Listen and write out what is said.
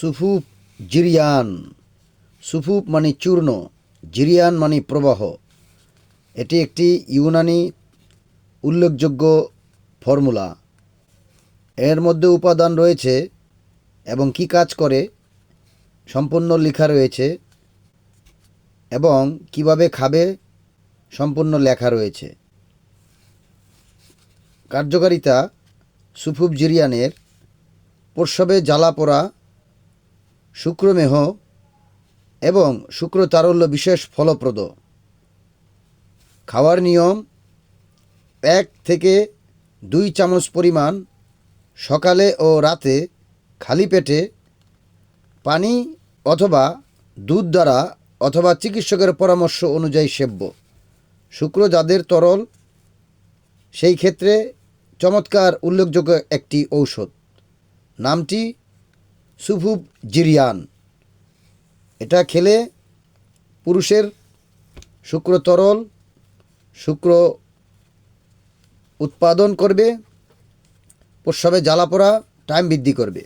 সুফুপ জিরিয়ান। সুফুপ মানে চূর্ণ, জিরিয়ান মানে প্রবাহ। এটি একটি ইউনানি উল্লেখযোগ্য ফর্মুলা। এর মধ্যে উপাদান রয়েছে এবং কি কাজ করে সম্পূর্ণ লেখা রয়েছে এবং কীভাবে খাবে সম্পূর্ণ লেখা রয়েছে। কার্যকারিতা সুফুব জিরিয়ানের প্রসবে জ্বালা পোড়া শুক্রমেহ এবং শুক্র তারল্য বিশেষ ফলপ্রদ। খাওয়ার নিয়ম, এক থেকে দুই চামচ পরিমাণ সকালে ও রাতে খালি পেটে পানি অথবা দুধ দ্বারা অথবা চিকিৎসকের পরামর্শ অনুযায়ী সেব্য। শুক্র যাদের তরল, সেই ক্ষেত্রে চমৎকার উল্লেখযোগ্য একটি ঔষধ। নামটি সুফুব জিরিয়ান। এটা খেলে পুরুষের শুক্র তরল, শুক্র উৎপাদন করবে, প্রস্রাবে জ্বালা পোড়া টাইম বৃদ্ধি করবে।